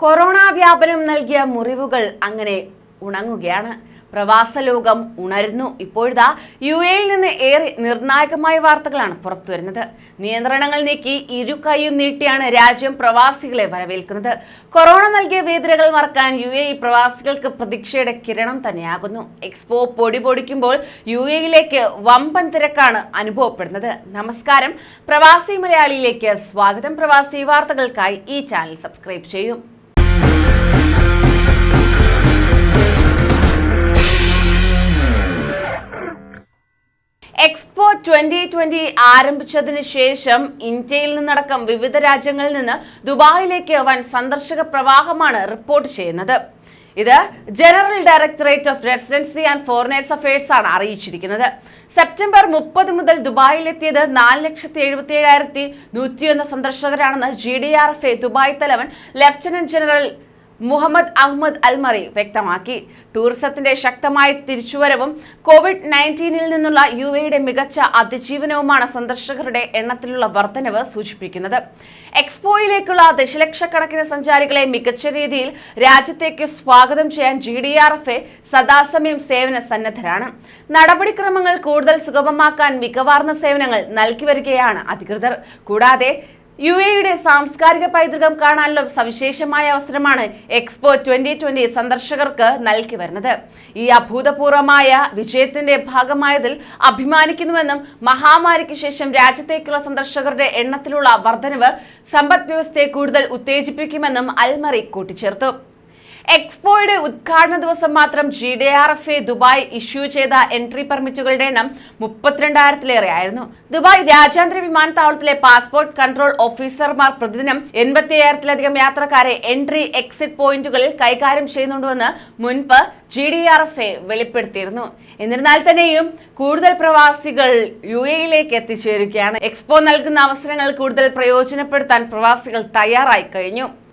Corona വ്യാപനം നൽകിയ മുറിവുകൾ അങ്ങനെ ഉണങ്ങുകയാണ്. പ്രവാസ ലോകം ഉണരുന്നു. ഇപ്പോഴിതാ യു എയിൽ നിന്ന് ഏറെ നിർണായകമായ വാർത്തകളാണ് പുറത്തുവരുന്നത് നിയന്ത്രണങ്ങൾ നീക്കി ഇരു കൈയും നീട്ടിയാണ് രാജ്യം പ്രവാസികളെ വരവേൽക്കുന്നത്. കൊറോണ നൽകിയ വേദനകൾ മറക്കാൻ യു എ പ്രവാസികൾക്ക് പ്രതീക്ഷയുടെ കിരണം തന്നെയാകുന്നു. എക്സ്പോ പൊടി പൊടിക്കുമ്പോൾ യു എയിലേക്ക് വമ്പൻ തിരക്കാണ് അനുഭവപ്പെടുന്നത്. നമസ്കാരം. പ്രവാസി മലയാളിയിലേക്ക് സ്വാഗതം. പ്രവാസി വാർത്തകൾക്കായി ഈ ചാനൽ സബ്സ്ക്രൈബ് ചെയ്യും. എക്സ്പോ ട്വന്റി ട്വന്റി ആരംഭിച്ചതിന് ശേഷം ഇന്ത്യയിൽ നിന്നടക്കം വിവിധ രാജ്യങ്ങളിൽ നിന്ന് ദുബായിലേക്ക് വൻ സന്ദർശക പ്രവാഹമാണ് റിപ്പോർട്ട് ചെയ്യുന്നത്. ഇത് general directorate of residency and foreigners affairs ആണ് അറിയിച്ചിരിക്കുന്നത്. സെപ്റ്റംബർ മുപ്പത് മുതൽ ദുബായിലെത്തിയത് നാല് ലക്ഷത്തി എഴുപത്തി ഏഴായിരത്തി നൂറ്റിയൊന്ന് സന്ദർശകരാണെന്ന് G D R F A Dubai തലവൻ lieutenant general Mohammed Ahmed Al Marri വ്യക്തമാക്കി. ടൂറിസത്തിന്റെ ശക്തമായ തിരിച്ചുവരവും കോവിഡ് നയന്റീനിൽ നിന്നുള്ള യു എയുടെ മികച്ച അതിജീവനവുമാണ് സന്ദർശകരുടെ എണ്ണത്തിലുള്ള വർധനവ് സൂചിപ്പിക്കുന്നത്. എക്സ്പോയിലേക്കുള്ള ദശലക്ഷക്കണക്കിന് സഞ്ചാരികളെ മികച്ച രീതിയിൽ രാജ്യത്തേക്ക് സ്വാഗതം ചെയ്യാൻ G D R F A സദാസമയം സേവന സന്നദ്ധരാണ്. നടപടിക്രമങ്ങൾ കൂടുതൽ സുഗമമാക്കാൻ മികവാർന്ന സേവനങ്ങൾ നൽകി വരികയാണ് അധികൃതർ. കൂടാതെ യു എയുടെ സാംസ്കാരിക പൈതൃകം കാണാനുള്ള സവിശേഷമായ അവസരമാണ് എക്സ്പോ ട്വന്റി ട്വന്റി സന്ദർശകർക്ക് നൽകി വരുന്നത്. ഈ അഭൂതപൂർവമായ വിജയത്തിന്റെ ഭാഗമായതിൽ അഭിമാനിക്കുന്നുവെന്നും മഹാമാരിക്ക് ശേഷം രാജ്യത്തേക്കുള്ള സന്ദർശകരുടെ എണ്ണത്തിലുള്ള വർധനവ് സമ്പദ് വ്യവസ്ഥയെ കൂടുതൽ ഉത്തേജിപ്പിക്കുമെന്നും അൽമറി കൂട്ടിച്ചേർത്തു. എക്സ്പോയുടെ ഉദ്ഘാടന ദിവസം മാത്രം G D R F A Dubai issue ചെയ്ത എൻട്രി പെർമിറ്റുകളുടെ എണ്ണം മുപ്പത്തിരണ്ടായിരത്തിലേറെ ആയിരുന്നു ദുബായ് രാജ്യാന്തര വിമാനത്താവളത്തിലെ പാസ്പോർട്ട് കൺട്രോൾ ഓഫീസർമാർ പ്രതിദിനം എൺപത്തി അയ്യായിരത്തിലധികം യാത്രക്കാരെ എൻട്രി എക്സിറ്റ് പോയിന്റുകളിൽ കൈകാര്യം ചെയ്യുന്നുണ്ടെന്ന് മുൻപ് G D R F A വെളിപ്പെടുത്തിയിരുന്നു. എന്നിരുന്നാൽ തന്നെയും കൂടുതൽ പ്രവാസികൾ യു എയിലേക്ക് എത്തിച്ചേരുകയാണ്. എക്സ്പോ നൽകുന്ന അവസരങ്ങൾ കൂടുതൽ പ്രയോജനപ്പെടുത്താൻ പ്രവാസികൾ തയ്യാറായി കഴിഞ്ഞു.